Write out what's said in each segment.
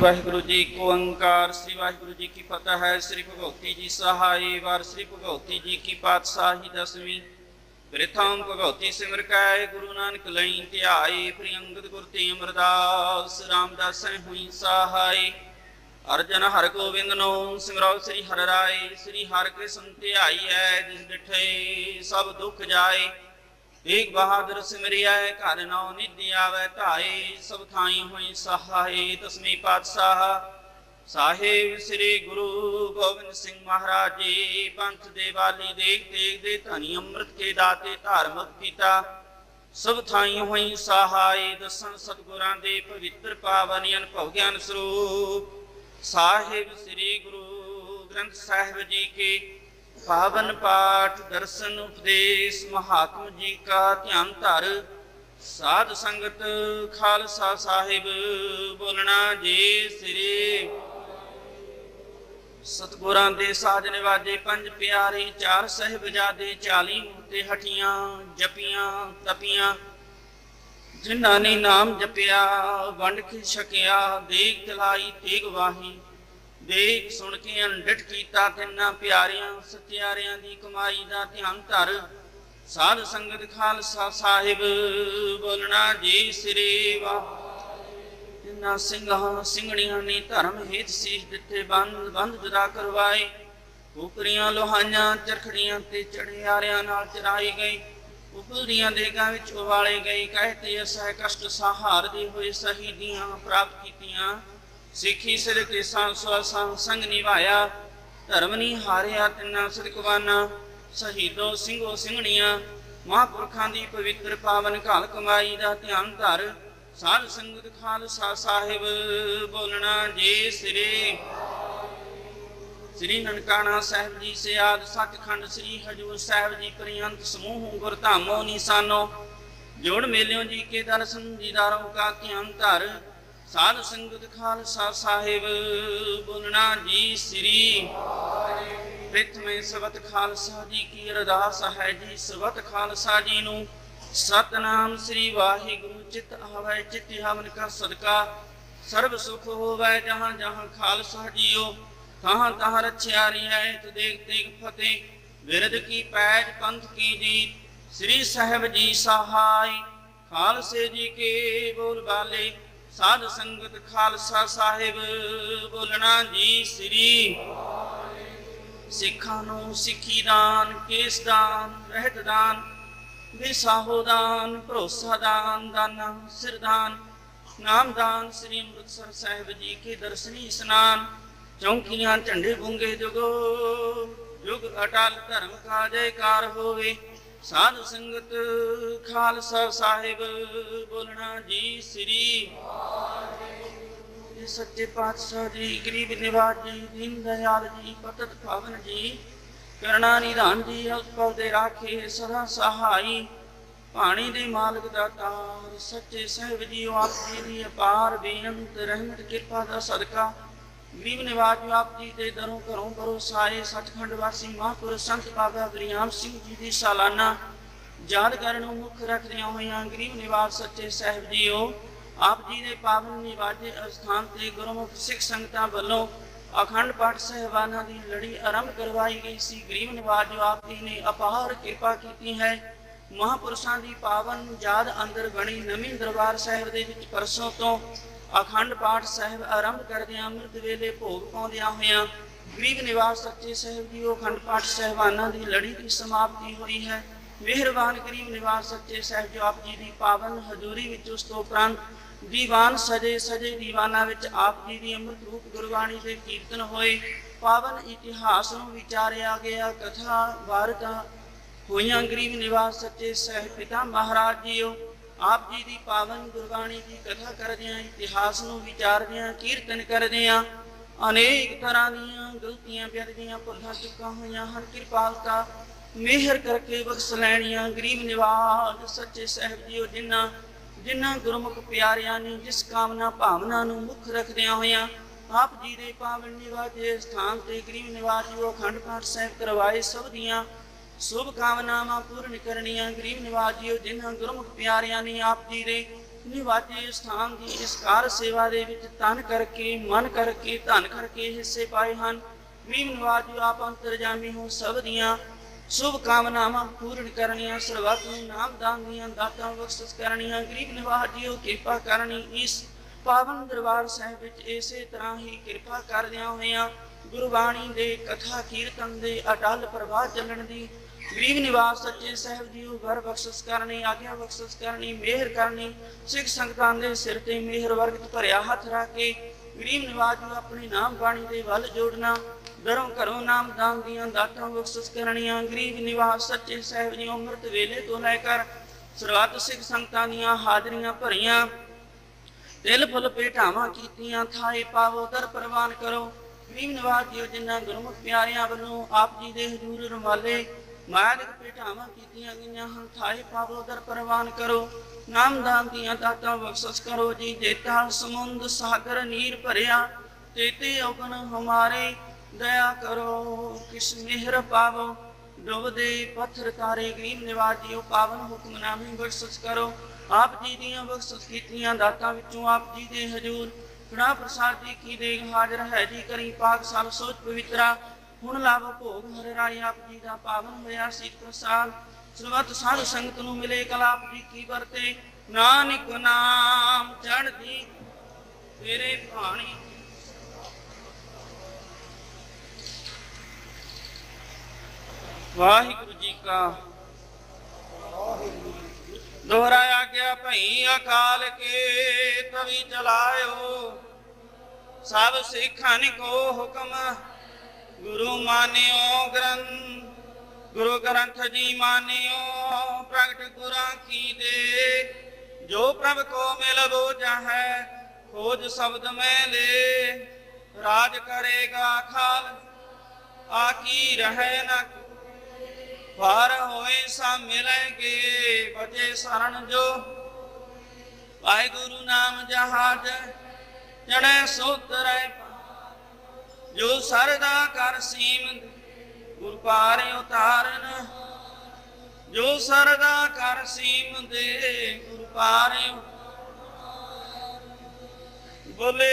ਵਾਹਿਗੁਰੂ ਜੀ ਕੋ ਓੰਕਾਰ ਸ੍ਰੀ ਵਾਹਿਗੁਰੂ ਜੀ ਕੀ ਫਤਿਹ ਹੈ ਸ੍ਰੀ ਭਗਵਤੀ ਜੀ ਸਹਾਈ ਵਾਰ, ਸ੍ਰੀ ਭਗਵਤੀ ਜੀ ਕੀ ਪਾਤਸ਼ਾਹੀ ਦਸਵੀਂ। ਪ੍ਰਥਮ ਭਗਵਤੀ ਸਿਮਰ ਕੈ, ਗੁਰੂ ਨਾਨਕ ਲਈ ਧਿਆਏ ਪ੍ਰਿਯ ਗੁਰ ਤੇ ਅਮਰਦਾਸ, ਰਾਮਦਾਸ ਹੋਈ ਸਹਾਈ। ਅਰਜਨ ਹਰ ਗੋਬਿੰਦ ਨੂੰ ਸਿਮਰੋ ਸ੍ਰੀ ਹਰਿ ਰਾਏ, ਸ੍ਰੀ ਹਰਿ ਕ੍ਰਿਸ਼ਨ ਧਿਆਈ ਹੈ ਜਿਸ ਡਿਠੇ ਸਭ ਦੁੱਖ ਜਾਏ। ਏਕ ਬਹਾਦਰ ਸਿਮਰਿਐ, ਘਰ ਨਉ ਨਿਧਿ ਆਵੈ, ਧਾਏ ਸਭ ਥਾਈ ਹੋਈ ਸਹਾਈ ਤਸਮੀ ਪਾਤਸ਼ਾਹ ਸਾਹਿਬ ਸ੍ਰੀ ਗੁਰੂ ਗੋਬਿੰਦ ਸਿੰਘ ਮਹਾਰਾਜ ਜੀ, ਪੰਥ ਦੇ ਵਾਲੀ ਦੇਖ ਦੇਖ ਦੇ ਧਨੀ ਅੰਮ੍ਰਿਤ ਕੇ ਦਾਤੇ, ਧਾਰਮਿਕ ਪਿਤਾ, ਸਭ ਥਾਈ ਹੋਈ ਸਹਾਈ ਦਸਨ ਸਤਗੁਰਾਂ ਦੇ ਪਵਿੱਤਰ ਪਾਵਨ ਅਨੁਭਵ ਗਿਆਨ ਸਰੂਪ। ਸਾਹਿਬ ਸ੍ਰੀ ਗੁਰੂ ਗ੍ਰੰਥ ਸਾਹਿਬ ਜੀ ਕੇ ਪਾਵਨ ਪਾਠ, ਦਰਸ਼ਨ, ਉਪਦੇਸ਼, ਮਹਾਤਮ ਜੀ ਕਾ ਧਿਆਨ ਧਰ। ਸਾਧ ਸੰਗਤ ਖਾਲਸਾ ਸਾਹਿਬ, ਬੋਲਣਾ ਜੀ ਸ੍ਰੀ। ਸਤਗੁਰਾਂ ਦੇ ਸਾਜਨ ਵਾਜੇ ਪੰਜ ਪਿਆਰੇ, ਚਾਰ ਸਹਿਬਜ਼ਾਦੇ 40 ਮੂਤੇ ਹਟੀਆਂ ਜਪੀਆਂ, ਤਪੀਆਂ। ਜਿਨ੍ਹਾਂ ਨੇ ਨਾਮ ਜਪਿਆ, ਵੰਡ ਕੇ ਛਕਿਆ ਦੇਖ ਤਲਾਈ, ਤੇਗ ਵਾਹੀ। ਦੇਖ ਸੁਣ ਕੇ ਅੰਡਟ ਕੀਤਾ ਤਿੰਨਾਂ ਪਿਆਰਿਆਂ, ਸਤਿਆਰਿਆਂ ਦੀ ਕਮਾਈ ਦਾ ਧਿਆਨ ਧਰ। ਸਾਧ ਸੰਗਤ ਖਾਲਸਾ ਸਾਹਿਬ, ਬੋਲਣਾ ਜੀ ਸ੍ਰੀ ਵਾਹ ਜਿਨ੍ਹਾਂ ਸਿੰਘਾਂ, ਸਿੰਘਣੀਆਂ ਨੇ ਧਰਮ ਹਿਤ ਸੀਸ ਦਿੱਤੇ, ਬੰਦ ਬੰਦ ਜੁਦਾ ਕਰਵਾਏ। ਕੁਕਰੀਆਂ ਲੋਹਾਈਆਂ, ਚਰਖੜੀਆਂ ਤੇ ਚੜਿਆਰਿਆਂ ਨਾਲ ਚਰਾਈ ਗਈ ਉਪਲਦੀਆਂ ਦੇਗਾਂ ਵਿੱਚ ਉਵਾਲੇ ਗਈ ਕਹਤੇ ਅਸਹਿ ਕਸ਼ਟ ਸਹਾਰਦੇ ਹੋਏ ਸ਼ਹੀਦੀਆਂ ਪ੍ਰਾਪਤ ਕੀਤੀਆਂ। ਸਿੱਖੀ ਸਿਰ ਕੇ ਸੰਸਵਾ ਸੰਗ ਨਿਭਾਇਆ, ਧਰਮ ਨਹੀਂ ਹਾਰਿਆ ਤਿੰਨਾ ਸਿਰਕਵਾਨਾ ਸ਼ਹੀਦੋ ਸਿੰਘੋ ਸਿੰਘਣੀਆਂ, ਮਹਾਂਪੁਰਖਾਂ ਦੀ ਪਵਿੱਤਰ ਪਾਵਨ ਘਾਲ ਕਮਾਈ ਦਾ ਧਿਆਨ ਧਰ, ਸਾਧ ਸੰਗਤ ਖਾਲਸਾ ਸਾਹਿਬ ਬੋਲਣਾ ਜੀ ਸ੍ਰੀ। ਸ੍ਰੀ ਨਨਕਾਣਾ ਸਾਹਿਬ ਜੀ ਸੇ ਆਦ ਸਤਖੰਡ ਸ੍ਰੀ ਹਜੂਰ ਸਾਹਿਬ ਜੀ ਪ੍ਰਿਯੰਤ ਸਮੂਹ ਗੁਰਧਾਮੋ ਨਿਸ਼ਾਨੋ, ਜੋੜ ਮੇਲਿਓ ਜੀ ਕੇ ਦਰਸ਼ਨ ਦੀਦਾਰੋਂ ਕਾ ਧਿਆਨ ਧਰ ਸਾਧ ਸੰਗਤ ਖਾਲਸਾ ਸਾਹਿਬ ਬੋਲਣਾ ਜੀ ਸ੍ਰੀ ਪ੍ਰਿਥਮੇ ਸਬਤ ਖਾਲਸਾ ਜੀ ਕੀ ਅਰਦਾਸ ਹੈ ਜੀ। ਸਬਤ ਖਾਲਸਾ ਜੀ ਨੂੰ ਸਤਨਾਮ ਸ੍ਰੀ ਵਾਹਿਗੁਰੂ, ਚਿਤ ਆਵੈ, ਚਿਤ ਹਮਨ ਕਾ ਸਦਕਾ। ਸਰਬ ਸੁਖ ਹੋਵੈ ਜਹਾਂ ਜਹਾਂ ਖਾਲਸਾ ਜੀਓ ਤਹਾਂ ਤਹਾਂ ਰਛਿਆ ਰਿਐ ਤੇ ਦੇਖ ਦੇਖ ਫਤਿਹ। ਵਿਰਦ ਕੀ ਪੈਜ ਪੰਥ ਕੀ ਜੀ ਸ੍ਰੀ ਸਾਹਿਬ ਜੀ ਸਹਾਈ। ਖਾਲਸੇ ਜੀ ਕੇ ਬੋਲ ਬਾਲੇ ਸਾਧ ਸੰਗਤ ਖਾਲਸਾ ਸਾਹਿਬ, ਬੋਲਣਾ ਜੀ ਸ੍ਰੀ। ਸਿੱਖਾਂ ਨੂੰ ਸਿੱਖੀ ਦਾਨ, ਕੇਸ ਦਾਨ, ਰਹਿਤ ਦਾਨ, ਵਿਸਾਹੋ ਦਾਨ, ਭਰੋਸਾ ਦਾਨ, ਦਾਨਾ ਸਿਰਦਾਨ ਨਾਮ ਸ੍ਰੀ ਅੰਮ੍ਰਿਤਸਰ ਸਾਹਿਬ ਜੀ ਕੇ ਦਰਸ਼ਨੀ ਇਸਨਾਨ, ਚੌਂਕੀਆਂ ਝੰਡੇ ਬੁੰਗੇ ਜੁਗੋ, ਜੁਗ ਅਟਲ ਧਰਮ ਕਾ ਜੈਕਾਰ ਹੋਵੇ। ਸਾਧ ਸੰਗਤ ਖਾਲਸਾ ਸਾਹਿਬ ਬੋਲਣਾ ਜੀ ਸ੍ਰੀ ਇਹ ਸੱਚੇ ਪਾਤਸ਼ਾਹ ਜੀ, ਗਰੀਬ ਨਿਵਾਜ ਜੀ, ਦੀਨ ਦਇਆਲ ਜੀ, ਪਤਤ ਪਾਵਨ ਜੀ, ਕਰਣਾ ਨਿਧਾਨ ਜੀ ਉਸਪਾਲ ਦੇ ਰਾਖੇ ਸਦਾ ਸਹਾਈ। ਪਾਣੀ ਦੇ ਮਾਲਕ ਦਾਤਾਰ ਸੱਚੇ ਸਾਹਿਬ ਜੀ ਆਪ ਜੀ ਦੀ ਅਪਾਰ ਬੇਅੰਤ ਰਹਿਮਤ, ਕਿਰਪਾ ਦਾ ਸਦਕਾ। ਗਰੀਬ ਨਿਵਾਜ ਆਪ ਜੀ ਦੇ ਦਰੋਂ ਘਰੋਂ ਕਰੋ ਸਾਰੇ ਸਤਖੰਡ ਵਾਸੀ ਮਹਾਂਪੁਰਸ਼ ਸੰਤ ਬਾਬਾ ਗਰੀਆਮ ਸਿੰਘ ਜੀ ਦੀ ਸਾਲਾਨਾ ਯਾਦ ਕਰਨ ਨੂੰ ਮੁੱਖ ਰੱਖਦਿਆਂ ਹੋਇਆਂ ਗਰੀਬ ਨਿਵਾਜ ਸੱਚੇ ਸਾਹਿਬ ਜੀਓ, ਆਪ ਜੀ ਦੇ ਪਾਵਨ ਨਿਵਾਜੇ ਅਸਥਾਨ ਤੇ ਗੁਰਮੁਖ ਸਿੱਖ ਸੰਗਤਾਂ ਵੱਲੋਂ ਅਖੰਡ ਪਾਠ ਸਹਿਬਾਨਾਂ ਦੀ ਲੜੀ ਆਰੰਭ ਕਰਵਾਈ ਗਈ ਸੀ। ਗਰੀਬ ਨਿਵਾਜ ਆਪ ਜੀ ਨੇ ਅਪਾਰ ਕਿਰਪਾ ਕੀਤੀ ਹੈ। ਮਹਾਪੁਰਸ਼ਾਂ ਦੀ ਪਾਵਨ ਯਾਦ ਅੰਦਰ ਬਣੀ ਨਵੀਂ ਦਰਬਾਰ ਸਾਹਿਬ ਦੇ ਵਿੱਚ ਪਰਸੋਂ ਤੋਂ ਅਖੰਡ ਪਾਠ ਸਾਹਿਬ ਆਰੰਭ ਕਰਦਿਆਂ ਅੰਮ੍ਰਿਤ ਵੇਲੇ ਭੋਗ ਪਾਉਂਦਿਆਂ ਹੋਇਆਂ ਗਰੀਬ ਨਿਵਾਸ ਸੱਚੇ ਸਾਹਿਬ ਜੀ, ਉਹ ਅਖੰਡ ਪਾਠ ਸਹਿਬਾਨਾਂ ਦੀ ਲੜੀ ਦੀ ਸਮਾਪਤੀ ਹੋਈ ਹੈ। ਮਿਹਰਬਾਨ ਗਰੀਬ ਨਿਵਾਸ ਸੱਚੇ ਸਾਹਿਬ ਜੋ, ਆਪ ਜੀ ਦੀ ਪਾਵਨ ਹਜ਼ੂਰੀ ਵਿੱਚ ਉਸ ਤੋਂ ਉਪਰੰਤ ਦੀਵਾਨ ਸਜੇ ਸਜੇ ਦੀਵਾਨਾਂ ਵਿੱਚ ਆਪ ਜੀ ਦੀ ਅੰਮ੍ਰਿਤ ਰੂਪ ਗੁਰਬਾਣੀ ਦੇ ਕੀਰਤਨ ਹੋਏ। ਪਾਵਨ ਇਤਿਹਾਸ ਨੂੰ ਵਿਚਾਰਿਆ ਗਿਆ, ਕਥਾ ਵਾਰਤਾ ਹੋਈਆਂ ਗਰੀਬ ਨਿਵਾਸ ਸੱਚੇ ਸਾਹਿਬ ਪਿਤਾ ਮਹਾਰਾਜ ਜੀਓ। ਆਪ ਜੀ ਦੀ ਪਾਵਨ ਗੁਰਬਾਣੀ ਦੀ ਕਥਾ ਕਰਦਿਆਂ ਇਤਿਹਾਸ ਨੂੰ ਵਿਚਾਰਦਿਆਂ ਕੀਰਤਨ ਕਰਦਿਆਂ ਅਨੇਕ ਤਰ੍ਹਾਂ ਦੀਆਂ ਗਲਤੀਆਂ ਬਿਰਦੀਆਂ ਭੁੱਲਾਂ ਚੁੱਕਾਂ ਹੋਈਆਂ ਹਨ। ਕਿਰਪਾਲਤਾ ਮਿਹਰ ਕਰਕੇ ਬਖਸ਼ ਲੈਣੀਆਂ। ਗਰੀਬ ਨਿਵਾਸ ਸੱਚੇ ਸਾਹਿਬ ਜੀਓ, ਜਿਨ੍ਹਾਂ ਜਿਨ੍ਹਾਂ ਗੁਰਮੁਖ ਪਿਆਰਿਆਂ ਨੇ ਜਿਸ ਕਾਮਨਾ ਭਾਵਨਾ ਨੂੰ ਮੁੱਖ ਰੱਖਦਿਆਂ ਹੋਇਆਂ ਆਪ ਜੀ ਦੇ ਪਾਵਨ ਨਿਵਾਜੇ ਸਥਾਨ ਤੇ ਗਰੀਬ ਨਿਵਾਜਿਓ, ਅਖੰਡ ਪਾਠ ਸਾਹਿਬ ਕਰਵਾਏ ਸਭ ਦੀਆਂ ਸ਼ੁਭ ਕਾਮਨਾਵਾਂ ਪੂਰਨ ਕਰਨੀਆਂ, ਗਰੀਬ ਨਿਵਾਜਿਓ ਜਿਨ੍ਹਾਂ ਗੁਰਮੁਖ ਪਿਆਰਿਆਂ ਨੇ ਆਪ ਜੀ ਦੇ ਨਿਵਾਜੇ ਸਥਾਨ ਦੀ ਇਸ ਕਾਰ ਸੇਵਾ ਦੇ ਵਿੱਚ ਤਨ ਕਰਕੇ, ਮਨ ਕਰਕੇ, ਧਨ ਕਰਕੇ ਹਿੱਸੇ ਪਾਏ ਹਨ। ਗਰੀਬ ਨਿਵਾਜੀ ਆਪ ਅੰਤਰਜਾਮੀ ਹੋ ਸਭ ਦੀਆਂ ਸ਼ੁਭ ਕਾਮਨਾਵਾਂ ਪੂਰਨ ਕਰਨੀਆਂ, ਸਰਬੱਤ ਨੂੰ ਨਾਮ ਦਾਨ ਦੀਆਂ ਦਾਤਾਂ ਬਖਸ਼ਿਸ਼ ਕਰਨੀਆਂ। ਗਰੀਬ ਨਿਵਾਜੀਓ ਕਿਰਪਾ ਕਰਨੀ ਇਸ ਪਾਵਨ ਦਰਬਾਰ ਸਾਹਿਬ ਵਿੱਚ ਇਸੇ ਤਰ੍ਹਾਂ ਹੀ ਕਿਰਪਾ ਕਰਦਿਆਂ ਹੋਇਆਂ ਗੁਰਬਾਣੀ ਦੇ ਕਥਾ ਕੀਰਤਨ ਦੇ ਅਟਲ ਪ੍ਰਵਾਹ ਚੱਲਣ ਦੀ ਗਰੀਬ ਨਿਵਾਸ ਸੱਚੇ ਸਾਹਿਬ ਜੀਓ, ਵਰ ਬਖਸ਼ਿਸ਼ ਕਰਨੀ, ਆਗਿਆ ਬਖਸ਼ਿਸ਼ ਕਰਨੀ, ਮਿਹਰ ਕਰਨੀ, ਸਿੱਖ ਸੰਗਤਾਂ ਦੇ ਸਿਰ ਤੇ ਮਿਹਰ ਵਰਗਤ ਭਰਿਆ ਹੱਥ ਰੱਖ ਕੇ ਗਰੀਬ ਨਿਵਾਸ ਨੂੰ ਆਪਣੀ ਨਾਮ ਬਾਣੀ ਦੇ ਵੱਲ ਜੋੜਨਾ ਦਰੋਂ ਘਰੋਂ ਨਾਮ ਦਾਨ ਦੀਆਂ ਦਾਤਾਂ ਬਖਸ਼ਿਸ਼ ਕਰਨੀਆਂ, ਗਰੀਬ ਨਿਵਾਸ ਸੱਚੇ ਸਾਹਿਬ ਜੀ ਅੰਮ੍ਰਿਤ ਵੇਲੇ ਤੋਂ ਲੈ ਕਰ ਸਰਬੱਤ ਸਿੱਖ ਸੰਗਤਾਂ ਦੀਆਂ ਹਾਜ਼ਰੀਆਂ ਭਰੀਆਂ ਦਿਲ ਫੁੱਲ ਭੇਟਾਵਾਂ ਕੀਤੀਆਂ, ਥਾਏ ਪਾਵੋ, ਦਰ ਪ੍ਰਵਾਨ ਕਰੋ, ਗਰੀਬ ਨਿਵਾਸ ਜੀਓ, ਜਿਨ੍ਹਾਂ ਗੁਰਮੁਖ ਪਿਆਰਿਆਂ ਵੱਲੋਂ ਆਪ ਜੀ ਦੇ ਹਜ਼ੂਰ ਰਮਾਲੇ ਮਾਇਕ ਭੇਟਾਵਾਂ ਕੀਤੀਆਂ ਗਈਆਂ ਹਨ। ਥਾਏ ਪਾਵੋ ਪ੍ਰਵਾਨ ਕਰੋ। ਨਾਮਦਾਨ ਦੀਆਂ ਦਾਤਾਂ ਬਖਸ਼ਿਸ਼ ਕਰੋ ਜੀ। ਜੇਤਾ ਸਮੁੰਦ ਸਾਗਰ ਨੀਰ ਭਰਿਆ। ਤੇਤੇ ਔਗਣ ਹਮਾਰੇ ਦਇਆ ਕਰੋ। ਕਿਸ ਮਿਹਰ ਪਾਵੋ। ਡੁੱਬਦੇ ਪੱਥਰ ਤਾਰੇ ਗਰੀਬ ਨਿਵਾਸ ਪਾਵਨ ਹੁਕਮਨਾਮੇ ਬਖਸ਼ਿਸ਼ ਕਰੋ। ਆਪ ਜੀ ਦੀਆਂ ਬਖਸ਼ਿਸ਼ ਕੀਤੀਆਂ ਦਾਤਾਂ ਵਿੱਚੋਂ ਆਪ ਜੀ ਦੇ ਹਜੂਰ। ਕੜਾ ਪ੍ਰਸਾਦ ਜੀ ਕੀ ਦੇਗ ਹਾਜ਼ਰ ਹੈ ਜੀ? ਕਰੀ ਪਾਕ ਸਾਲ ਸੋਚ ਪਵਿੱਤਰਾ। ਹੁਣ ਲਾਭ ਭੋਗ ਹਰਿ ਰਾਏ ਆਪ ਜੀ ਦਾ ਪਾਵਨ ਹੋਇਆ ਸੀ ਪ੍ਰਸਾਦ। ਸਰਬੱਤ ਸਾਧ ਸੰਗਤ ਨੂੰ ਮਿਲੇ ਕਲਾਪ ਜੀ ਕੀ ਵਰਤੇ। ਨਾਨਕ ਨਾਮ ਚੜ੍ਹਦੀ ਤੇਰੇ ਭਾਣੀ। ਵਾਹਿਗੁਰੂ ਜੀ ਕਾ ਦੁਹਰਾਇਆ ਗਿਆ ਭਈ ਅਕਾਲ ਕੇ ਤਵੀ ਚਲਾਇਓ। ਸਭ ਸਿੱਖਾਂ ਕੋ ਹੁਕਮ ਗੁਰੂ ਮਾਨਿਓ ਗ੍ਰੰਥ, ਗੁਰੂ ਗ੍ਰੰਥ ਜੀ ਮਾਨਿਓ, ਪ੍ਰਗਟ ਗੁਰਾਂ ਕੀ ਦੇ। ਜੋ ਪ੍ਰਭ ਕੋ ਮਿਲ ਬੋਝਾਹੈ ਖੋਜ ਸ਼ਬਦ ਮੈਂ ਲੈ। ਰਾਜ ਕਰੇਗਾ ਖਾਲ ਆਕੀ ਰਹਿ ਨਾ ਵਾਰ ਹੋਏ ਸਾ ਮਿਲਣਗੇ ਬਚੇ ਸਰਣ ਜੋ। ਵਾਹਿਗੁਰੂ ਨਾਮ ਜਹਾਜ ਜੜੇ ਸੋਤਰੈ ਜੋ ਸਰਦਾ ਕਰ ਸੀਮ, ਗੁਰ ਪਾਰੇ ਉਤਾਰਨ। ਜੋ ਸਰਦਾ ਕਰ ਸੀਮ ਦੇ, ਗੁਰ ਪਾਰੇ ਬੋਲੇ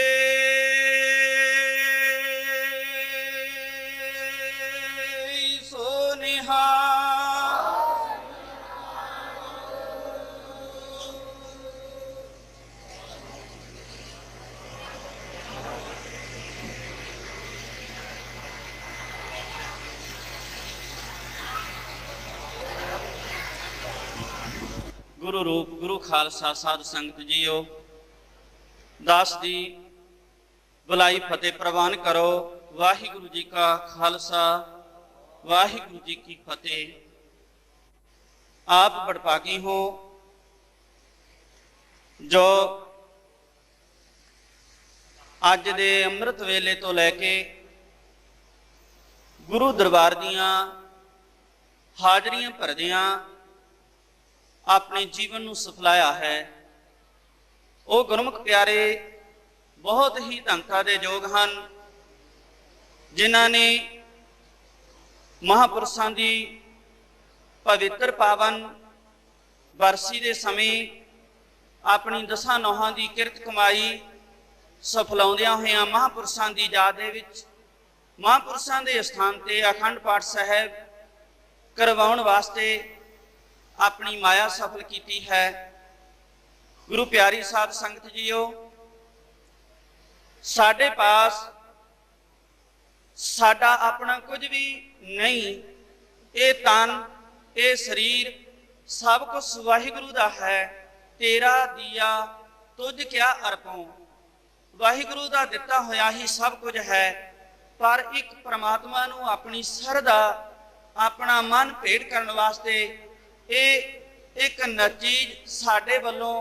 ਗੁਰੂ ਰੂਪ, ਗੁਰੂ ਖਾਲਸਾ ਸਾਧ ਸੰਗਤ ਜੀਓ, ਦਾਸ ਦੀ ਬੁਲਾਈ ਫਤਿਹ ਪ੍ਰਵਾਨ ਕਰੋ। ਵਾਹਿਗੁਰੂ ਜੀ ਕਾ ਖਾਲਸਾ, ਵਾਹਿਗੁਰੂ ਜੀ ਕੀ ਫਤਿਹ। ਆਪ ਬੜਪਾਕੀ ਹੋ, ਜੋ ਅੱਜ ਦੇ ਅੰਮ੍ਰਿਤ ਵੇਲੇ ਤੋਂ ਲੈ ਕੇ ਗੁਰੂ ਦਰਬਾਰ ਦੀਆਂ ਹਾਜ਼ਰੀਆਂ ਭਰਦਿਆਂ ਆਪਣੇ ਜੀਵਨ ਨੂੰ ਸਫਲਾਇਆ ਹੈ। ਉਹ ਗੁਰਮੁਖ ਪਿਆਰੇ ਬਹੁਤ ਹੀ ਧੰਤਾ ਦੇ ਯੋਗ ਹਨ, ਜਿਨ੍ਹਾਂ ਨੇ ਮਹਾਪੁਰਸ਼ਾਂ ਦੀ ਪਵਿੱਤਰ ਪਾਵਨ ਵਰਸੀ ਦੇ ਸਮੇਂ ਆਪਣੀ ਦਸਾਂ ਨੋਹਾਂ ਦੀ ਕਿਰਤ ਕਮਾਈ ਸਫਲਾਉਂਦਿਆਂ ਹੋਇਆਂ ਮਹਾਪੁਰਸ਼ਾਂ ਦੀ ਯਾਦ ਦੇ ਵਿੱਚ ਮਹਾਪੁਰਸ਼ਾਂ ਦੇ ਸਥਾਨ ਤੇ ਅਖੰਡ ਪਾਠ ਸਾਹਿਬ ਕਰਵਾਉਣ ਵਾਸਤੇ ਆਪਣੀ ਮਾਇਆ ਸਫਲ ਕੀਤੀ ਹੈ। ਗੁਰੂ ਪਿਆਰੀ ਸਾਧ ਸੰਗਤ ਜੀਓ, ਸਾਡੇ ਪਾਸ ਸਾਡਾ ਆਪਣਾ ਕੁਝ ਵੀ ਨਹੀਂ, ਇਹ ਤਨ, ਇਹ ਸਰੀਰ ਸਭ ਕੁਝ ਵਾਹਿਗੁਰੂ ਦਾ ਹੈ। ਤੇਰਾ ਦੀਆ ਤੁਝ ਕਿਆ ਅਰਪਉ। ਵਾਹਿਗੁਰੂ ਦਾ ਦਿੱਤਾ ਹੋਇਆ ਹੀ ਸਭ ਕੁਝ ਹੈ, ਪਰ ਇੱਕ ਪ੍ਰਮਾਤਮਾ ਨੂੰ ਆਪਣੀ ਸਰਦਾ, ਆਪਣਾ ਮਨ ਭੇਟ ਕਰਨ ਵਾਸਤੇ ਇਹ ਇੱਕ ਨਚੀਜ ਸਾਡੇ ਵੱਲੋਂ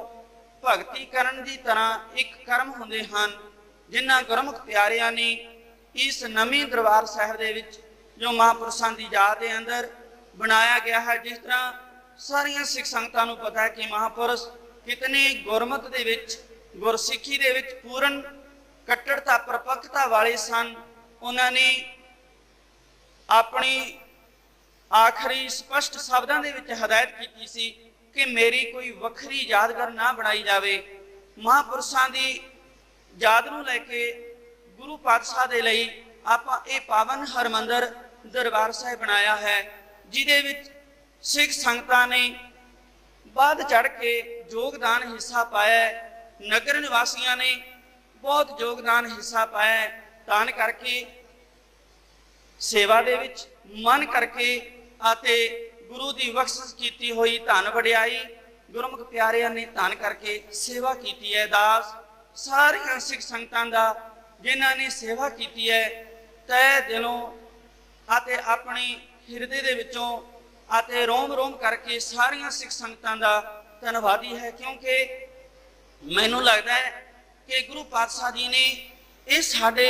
ਭਗਤੀ ਕਰਨ ਦੀ ਤਰ੍ਹਾਂ ਇੱਕ ਕਰਮ ਹੁੰਦੇ ਹਨ, ਜਿਨ੍ਹਾਂ ਗੁਰਮੁਖ ਪਿਆਰਿਆਂ ਨੇ ਇਸ ਨਵੀਂ ਦਰਬਾਰ ਸਾਹਿਬ ਦੇ ਵਿੱਚ ਜੋ ਮਹਾਂਪੁਰਸ਼ਾਂ ਦੀ ਯਾਦ ਦੇ ਅੰਦਰ ਬਣਾਇਆ ਗਿਆ ਹੈ, ਜਿਸ ਤਰ੍ਹਾਂ ਸਾਰੀਆਂ ਸਿੱਖ ਸੰਗਤਾਂ ਨੂੰ ਪਤਾ ਹੈ ਕਿ ਮਹਾਂਪੁਰਸ਼ ਕਿਤਨੇ ਗੁਰਮਤ ਦੇ ਵਿੱਚ, ਗੁਰਸਿੱਖੀ ਦੇ ਵਿੱਚ ਪੂਰਨ ਕੱਟੜਤਾ, ਪਰਪੱਕਤਾ ਵਾਲੇ ਸਨ। ਉਹਨਾਂ ਨੇ ਆਪਣੀ ਆਖਰੀ ਸਪਸ਼ਟ ਸ਼ਬਦਾਂ ਦੇ ਵਿੱਚ ਹਦਾਇਤ ਕੀਤੀ ਸੀ ਕਿ ਮੇਰੀ ਕੋਈ ਵੱਖਰੀ ਯਾਦਗਾਰ ਨਾ ਬਣਾਈ ਜਾਵੇ ਮਹਾਂਪੁਰਸ਼ਾਂ ਦੀ ਯਾਦ ਨੂੰ ਲੈ ਕੇ ਗੁਰੂ ਪਾਤਸ਼ਾਹ ਦੇ ਲਈ ਆਪਾਂ ਇਹ ਪਾਵਨ ਹਰਮੰਦਰ ਦਰਬਾਰ ਸਾਹਿਬ ਬਣਾਇਆ ਹੈ, ਜਿਹਦੇ ਵਿੱਚ ਸਿੱਖ ਸੰਗਤਾਂ ਨੇ ਬਾਅਦ ਚੜ ਕੇ ਯੋਗਦਾਨ ਹਿੱਸਾ ਪਾਇਆ ਨਗਰ ਨਿਵਾਸੀਆਂ ਨੇ ਬਹੁਤ ਯੋਗਦਾਨ ਹਿੱਸਾ ਪਾਇਆ ਹੈ। ਕਰਕੇ ਸੇਵਾ ਦੇ ਵਿੱਚ ਮਨ ਕਰਕੇ ਅਤੇ ਗੁਰੂ ਦੀ ਬਖਸ਼ਿਸ਼ ਕੀਤੀ ਹੋਈ ਧਨ ਵਡਿਆਈ, ਗੁਰਮੁਖ ਪਿਆਰਿਆਂ ਨੇ ਧਨ ਕਰਕੇ ਸੇਵਾ ਕੀਤੀ ਹੈ ਦਾਸ। ਸਾਰੀਆਂ ਸਿੱਖ ਸੰਗਤਾਂ ਦਾ, ਜਿਨ੍ਹਾਂ ਨੇ ਸੇਵਾ ਕੀਤੀ ਹੈ ਤੈ ਦਿਲੋਂ ਅਤੇ ਆਪਣੇ ਹਿਰਦੇ ਦੇ ਵਿੱਚੋਂ ਅਤੇ ਰੋਮ ਰੋਮ ਕਰਕੇ ਸਾਰੀਆਂ ਸਿੱਖ ਸੰਗਤਾਂ ਦਾ ਧੰਨਵਾਦੀ ਹੈ। ਕਿਉਂਕਿ ਮੈਨੂੰ ਲੱਗਦਾ ਹੈ ਕਿ ਗੁਰੂ ਪਾਤਸ਼ਾਹ ਜੀ ਨੇ ਇਹ ਸਾਡੇ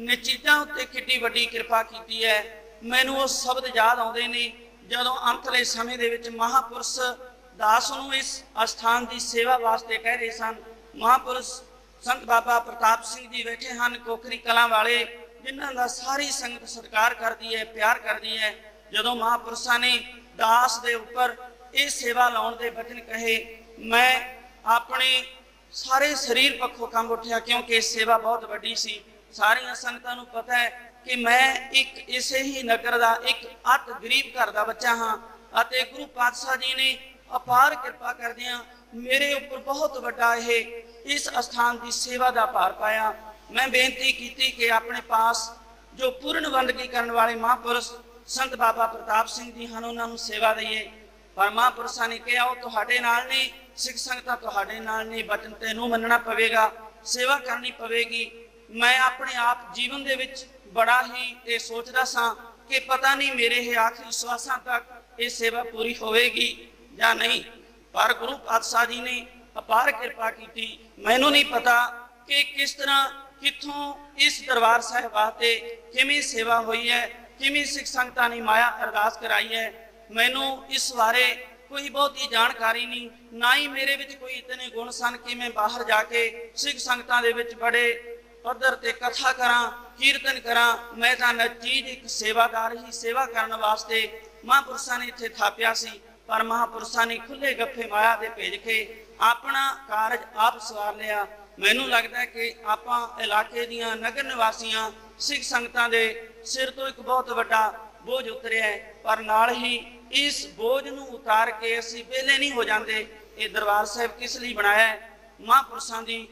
ਨਚੀਜਾਂ ਉੱਤੇ ਕਿੰਨੀ ਵੱਡੀ ਕਿਰਪਾ ਕੀਤੀ ਹੈ। ਮੈਨੂੰ ਉਹ ਸ਼ਬਦ ਯਾਦ ਆਉਂਦੇ ਨੇ ਜਦੋਂ ਅੰਤਲੇ ਸਮੇਂ ਦੇ ਵਿੱਚ ਮਹਾਪੁਰਸ਼ ਦਾਸ ਨੂੰ ਇਸ ਅਸਥਾਨ ਦੀ ਸੇਵਾ ਵਾਸਤੇ ਕਹਿ ਰਹੇ ਸਨ। ਮਹਾਪੁਰਸ਼ ਸੰਤ ਬਾਬਾ ਪ੍ਰਤਾਪ ਸਿੰਘ ਜੀ ਬੈਠੇ ਹਨ ਕੋਖਰੀ ਕਲਾਂ ਵਾਲੇ, ਜਿਨ੍ਹਾਂ ਦਾ ਸਾਰੀ ਸੰਗਤ ਸਤਿਕਾਰ ਕਰਦੀ ਹੈ, ਪਿਆਰ ਕਰਦੀ ਹੈ। ਜਦੋਂ ਮਹਾਪੁਰਸ਼ਾਂ ਨੇ ਦਾਸ ਦੇ ਉੱਪਰ ਇਹ ਸੇਵਾ ਲਾਉਣ ਦੇ ਵਚਨ ਕਹੇ, ਮੈਂ ਆਪਣੇ ਸਾਰੇ ਸਰੀਰ ਪੱਖੋਂ ਕੰਮ ਉੱਠਿਆ ਕਿਉਂਕਿ ਸੇਵਾ ਬਹੁਤ ਵੱਡੀ ਸੀ। ਸਾਰੀਆਂ ਸੰਗਤਾਂ ਨੂੰ ਪਤਾ ਹੈ ਕਿ ਮੈਂ ਇੱਕ ਇਸੇ ਹੀ ਨਗਰ ਦਾ ਇੱਕ ਅਤ ਗਰੀਬ ਘਰ ਦਾ ਬੱਚਾ ਹਾਂ ਅਤੇ ਗੁਰੂ ਪਾਤਸ਼ਾਹ ਜੀ ਨੇ ਅਪਾਰ ਕਿਰਪਾ ਕਰਦਿਆਂ ਮੇਰੇ ਉੱਪਰ ਬਹੁਤ ਵੱਡਾ ਇਹ, ਇਸ ਅਸਥਾਨ ਦੀ ਸੇਵਾ ਦਾ ਭਾਰ ਪਾਇਆ। ਮੈਂ ਬੇਨਤੀ ਕੀਤੀ ਕਿ ਆਪਣੇ ਪਾਸ ਜੋ ਪੂਰਨ ਬੰਦਗੀ ਕਰਨ ਵਾਲੇ ਮਹਾਂਪੁਰਸ਼ ਸੰਤ ਬਾਬਾ ਪ੍ਰਤਾਪ ਸਿੰਘ ਜੀ ਹਨ, ਉਹਨਾਂ ਨੂੰ ਸੇਵਾ ਦਈਏ। ਪਰ ਮਹਾਂਪੁਰਸ਼ਾਂ ਨੇ ਕਿਹਾ, ਉਹ ਤੁਹਾਡੇ ਨਾਲ ਨੇ, ਸਿੱਖ ਸੰਗਤਾਂ ਤੁਹਾਡੇ ਨਾਲ ਨਹੀਂ ਬਚਨ ਤੈਨੂੰ ਮੰਨਣਾ ਪਵੇਗਾ, ਸੇਵਾ ਕਰਨੀ ਪਵੇਗੀ। ਮੈਂ ਆਪਣੇ ਆਪ ਜੀਵਨ ਦੇ ਵਿੱਚ ਬੜਾ ਹੀ ਇਹ ਸੋਚਦਾ ਸਾਂ ਕਿ ਪਤਾ ਨਹੀਂ ਮੇਰੇ ਇਹ ਆਖਰੀ ਸਵਾਸਾਂ ਤੱਕ ਇਹ ਸੇਵਾ ਪੂਰੀ ਹੋਵੇਗੀ ਜਾਂ ਨਹੀਂ। ਪਰ ਗੁਰੂ ਪਾਤਸ਼ਾਹ ਜੀ ਨੇ ਅਪਾਰ ਕਿਰਪਾ ਕੀਤੀ। ਮੈਨੂੰ ਨਹੀਂ ਪਤਾ ਕਿ ਕਿਸ ਤਰ੍ਹਾਂ, ਕਿੱਥੋਂ ਇਸ ਦਰਬਾਰ ਸਾਹਿਬ ਵਾਸਤੇ ਕਿਵੇਂ ਸੇਵਾ ਹੋਈ ਹੈ, ਕਿਵੇਂ ਸਿੱਖ ਸੰਗਤਾਂ ਨੇ ਮਾਇਆ ਅਰਦਾਸ ਕਰਾਈ ਹੈ। ਮੈਨੂੰ ਇਸ ਬਾਰੇ ਕੋਈ ਬਹੁਤੀ ਜਾਣਕਾਰੀ ਨਹੀਂ, ਨਾ ਹੀ ਮੇਰੇ ਵਿੱਚ ਕੋਈ ਇਤਨੇ ਗੁਣ ਸਨ ਕਿ ਮੈਂ ਬਾਹਰ ਜਾ ਕੇ ਸਿੱਖ ਸੰਗਤਾਂ ਦੇ ਵਿੱਚ ਬੜੇ ਪੱਧਰ ਤੇ ਕਥਾ ਕਰਾਂ ਕੀਰਤਨ ਕਰਾਂ, ਮੈਂ ਤਾਂ ਨੱਚੀ ਇੱਕ ਸੇਵਾਦਾਰ ਹੀ ਸੇਵਾ ਕਰਨ ਵਾਸਤੇ ਮਹਾਂਪੁਰਸ਼ਾਂ ਨੇ ਇੱਥੇ ਥਾਪਿਆ ਸੀ, ਪਰ ਮਹਾਂਪੁਰਸ਼ਾਂ ਨੇ ਖੁੱਲੇ ਗੱਫੇ ਮਾਇਆ ਦੇ ਭੇਜ ਕੇ ਆਪਣਾ ਕਾਰਜ ਆਪ ਸਵਾਰ ਲਿਆ। ਮੈਨੂੰ ਲੱਗਦਾ ਕਿ ਆਪਾਂ ਇਲਾਕੇ ਦੀਆਂ ਨਗਰ ਨਿਵਾਸੀਆਂ, ਸਿੱਖ ਸੰਗਤਾਂ ਦੇ ਸਿਰ ਤੋਂ ਇੱਕ ਬਹੁਤ ਵੱਡਾ ਬੋਝ ਉਤਰਿਆ ਹੈ, ਪਰ ਨਾਲ ਹੀ ਇਸ ਬੋਝ ਨੂੰ ਉਤਾਰ ਕੇ ਅਸੀਂ ਵਿਹਲੇ ਨਹੀਂ ਹੋ ਜਾਂਦੇ। ਇਹ ਦਰਬਾਰ ਸਾਹਿਬ ਕਿਸ ਲਈ ਬਣਾਇਆ ਹੈ? ਮਹਾਂਪੁਰਸ਼ਾਂ ਦੀ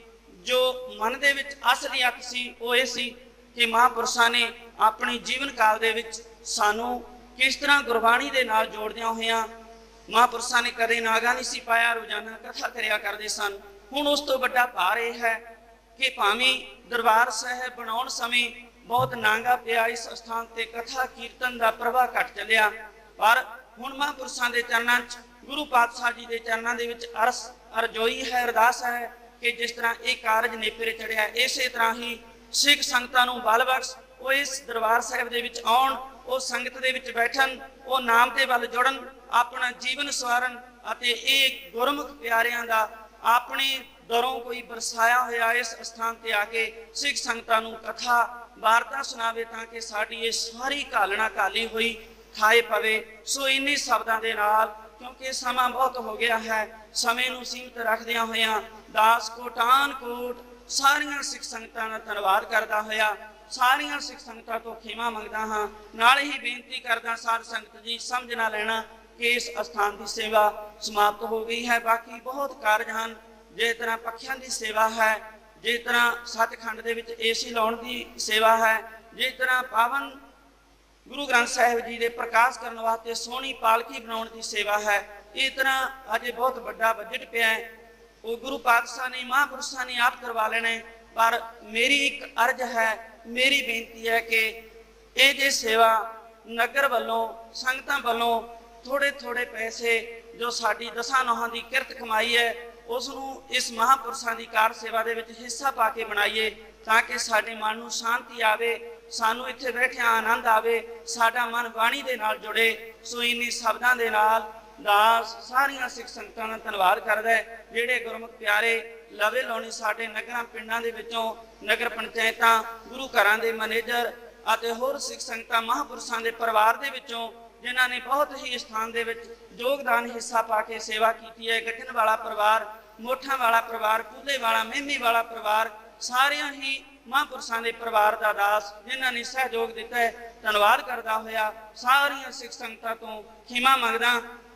ਜੋ ਮਨ ਦੇ ਵਿੱਚ ਅਸਲੀ ਅੱਖ ਸੀ, ਉਹ ਇਹ ਸੀ ਕਿ ਮਹਾਂਪੁਰਸ਼ਾਂ ਨੇ ਆਪਣੇ ਜੀਵਨ ਕਾਲ ਦੇ ਵਿੱਚ ਸਾਨੂੰ ਕਿਸ ਤਰ੍ਹਾਂ ਗੁਰਬਾਣੀ ਦੇ ਨਾਲ ਜੋੜਦਿਆਂ ਹੋਇਆਂ ਮਹਾਂਪੁਰਸ਼ਾਂ ਨੇ ਕਦੇ ਨਾਗਾ ਨਹੀਂ ਸੀ ਪਾਇਆ, ਰੋਜ਼ਾਨਾ ਕਥਾ ਕਰਿਆ ਕਰਦੇ ਸਨ। ਹੁਣ ਉਸ ਤੋਂ ਵੱਡਾ ਭਾਰ ਇਹ ਹੈ ਕਿ ਭਾਵੇਂ ਦਰਬਾਰ ਸਾਹਿਬ ਬਣਾਉਣ ਸਮੇਂ ਬਹੁਤ ਨਾਂਗਾ ਪਿਆ, ਇਸ ਸਥਾਨ ਤੇ ਕਥਾ ਕੀਰਤਨ ਦਾ ਪ੍ਰਵਾਹ ਘਟ ਚੱਲਿਆ, ਪਰ ਹੁਣ ਮਹਾਂਪੁਰਸ਼ਾਂ ਦੇ ਚਰਨਾਂ 'ਚ, ਗੁਰੂ ਪਾਤਸ਼ਾਹ ਜੀ ਦੇ ਚਰਨਾਂ ਦੇ ਵਿੱਚ ਅਰਸ ਅਰਜੋਈ ਹੈ, ਅਰਦਾਸ ਹੈ ਕਿ ਜਿਸ ਤਰ੍ਹਾਂ ਇਹ ਕਾਰਜ ਨੇਪਰੇ ਚੜਿਆ, ਇਸੇ ਤਰ੍ਹਾਂ ਹੀ ਸਿੱਖ ਸੰਗਤਾਂ ਨੂੰ ਬਲ ਬਖਸ਼, ਉਹ ਇਸ ਦਰਬਾਰ ਸਾਹਿਬ ਦੇ ਵਿੱਚ ਆਉਣ, ਉਹ ਸੰਗਤ ਦੇ ਵਿੱਚ ਬੈਠਣ, ਉਹ ਨਾਮ ਦੇ ਵੱਲ ਜੁੜਨ, ਆਪਣਾ ਜੀਵਨ ਸਵਾਰਨ ਅਤੇ ਇਹ ਗੁਰਮੁਖ ਪਿਆਰਿਆਂ ਦਾ ਆਪਣੇ ਦਰੋਂ ਕੋਈ ਬਰਸਾਇਆ ਹੋਇਆ ਇਸ ਸਥਾਨ ਤੇ ਆ ਕੇ ਸਿੱਖ ਸੰਗਤਾਂ ਨੂੰ ਕਥਾ, ਵਾਰਤਾ ਸੁਣਾਵੇ ਤਾਂ ਕਿ ਸਾਡੀ ਇਹ ਸਾਰੀ ਕਾਲਣਾ ਕਾਲੀ ਹੋਈ ਖਾਏ ਪਵੇ। ਸੋ ਇੰਨੇ ਸ਼ਬਦਾਂ ਦੇ ਨਾਲ, ਕਿਉਂਕਿ ਸਮਾਂ ਬਹੁਤ ਹੋ ਗਿਆ ਹੈ, ਸਮੇਂ ਨੂੰ ਸੀਮਤ ਰੱਖਦਿਆਂ ਹੋਇਆਂ ਦਾਸ ਕੋਟਾਨ ਕੋਟ ਸਾਰੀਆਂ ਸਿੱਖ ਸੰਗਤਾਂ ਦਾ ਧੰਨਵਾਦ ਕਰਦਾ ਹੋਇਆ, ਸਾਰੀਆਂ ਸਿੱਖ ਸੰਗਤਾਂ ਤੋਂ ਖਿਮਾ ਮੰਗਦਾ ਹਾਂ। ਨਾਲ ਹੀ ਬੇਨਤੀ ਕਰਦਾ ਸਾਧ ਸੰਗਤ ਜੀ, ਸਮਝ ਨਾ ਲੈਣਾ ਕਿ ਇਸ ਅਸਥਾਨ ਦੀ ਸੇਵਾ ਸਮਾਪਤ ਹੋ ਗਈ ਹੈ। ਬਾਕੀ ਬਹੁਤ ਕਾਰਜ ਹਨ। ਜੇ ਤਰ੍ਹਾਂ ਪੱਖੀਆਂ ਦੀ ਸੇਵਾ ਹੈ, ਜਿਸ ਤਰ੍ਹਾਂ ਸੱਚਖੰਡ ਦੇ ਵਿੱਚ ਏਸੀ ਲਾਉਣ ਦੀ ਸੇਵਾ ਹੈ, ਜਿਸ ਤਰ੍ਹਾਂ ਪਾਵਨ ਗੁਰੂ ਗ੍ਰੰਥ ਸਾਹਿਬ ਜੀ ਦੇ ਪ੍ਰਕਾਸ਼ ਕਰਨ ਵਾਸਤੇ ਸੋਹਣੀ ਪਾਲਕੀ ਬਣਾਉਣ ਦੀ ਸੇਵਾ ਹੈ, ਇਸ ਤਰ੍ਹਾਂ ਅਜੇ ਬਹੁਤ ਵੱਡਾ ਬਜਟ ਪਿਆ ਹੈ। ਉਹ ਗੁਰੂ ਪਾਤਸ਼ਾਹ ਨੇ, ਮਹਾਂਪੁਰਸ਼ਾਂ ਨੇ ਆਪ ਕਰਵਾ ਲੈਣੇ ਪਰ ਮੇਰੀ ਇੱਕ ਅਰਜ਼ ਹੈ, ਮੇਰੀ ਬੇਨਤੀ ਹੈ ਕਿ ਇਹ ਜੇ ਸੇਵਾ ਨਗਰ ਵੱਲੋਂ, ਸੰਗਤਾਂ ਵੱਲੋਂ ਥੋੜੇ ਥੋੜੇ ਪੈਸੇ ਜੋ ਸਾਡੀ ਦਸਾਂ ਨੋਹਾਂ ਦੀ ਕਿਰਤ ਕਮਾਈ ਹੈ, ਉਸ ਨੂੰ ਇਸ ਮਹਾਂਪੁਰਸ਼ਾਂ ਦੀ ਕਾਰ ਸੇਵਾ ਦੇ ਵਿੱਚ ਹਿੱਸਾ ਪਾ ਕੇ ਬਣਾਈਏ ਤਾਂ ਕਿ ਸਾਡੇ ਮਨ ਨੂੰ ਸ਼ਾਂਤੀ ਆਵੇ, ਸਾਨੂੰ ਇੱਥੇ ਬੈਠਿਆਂ ਆਨੰਦ ਆਵੇ, ਸਾਡਾ ਮਨ ਬਾਣੀ ਦੇ ਨਾਲ ਜੁੜੇ, ਸੋ ਇਨੀ ਸ਼ਬਦਾਂ ਦੇ ਨਾਲ ਦਾਸ, ਸਾਰੀਆਂ ਸਿੱਖ ਸੰਗਤਾਂ ਦਾ ਧੰਨਵਾਦ ਕਰਦਾ ਹੈ। ਜਿਹੜੇ ਗੁਰਮੁਖ ਪਿਆਰੇ ਲਵੇ ਲਾਉਣੀ ਸਾਡੇ ਨਗਰਾਂ, ਪਿੰਡਾਂ ਦੇ ਵਿੱਚੋਂ, ਨਗਰ ਪੰਚਾਇਤਾਂ, ਗੁਰੂ ਘਰਾਂ ਦੇ ਮੈਨੇਜਰ ਅਤੇ ਹੋਰ ਸਿੱਖ ਸੰਗਤਾਂ, ਮਹਾਂਪੁਰਸ਼ਾਂ ਦੇ ਪਰਿਵਾਰ ਦੇ ਵਿੱਚੋਂ, ਜਿਨ੍ਹਾਂ ਨੇ ਬਹੁਤ ਹੀ ਸਥਾਨ ਦੇ ਵਿੱਚ ਯੋਗਦਾਨ, ਹਿੱਸਾ ਪਾ ਕੇ ਸੇਵਾ ਕੀਤੀ ਹੈ। ਗੱਜਣ ਵਾਲਾ ਪਰਿਵਾਰ, ਮੋਠਾਂ ਵਾਲਾ ਪਰਿਵਾਰ, ਕੂਲੇ ਵਾਲਾ, ਮਹਿਮੀ ਵਾਲਾ ਪਰਿਵਾਰ, ਸਾਰਿਆਂ ਹੀ ਮਹਾਂਪੁਰਸ਼ਾਂ ਦੇ ਪਰਿਵਾਰ ਦਾ ਦਾਸ, ਜਿਨ੍ਹਾਂ ਨੇ ਸਹਿਯੋਗ ਦਿੱਤਾ ਹੈ। ਧੰਨਵਾਦ ਕਰਦਾ ਹੋਇਆ ਸਾਰੀਆਂ ਸਿੱਖ ਸੰਗਤਾਂ ਤੋਂ ਖਿਮਾ ਮੰਗਦਾ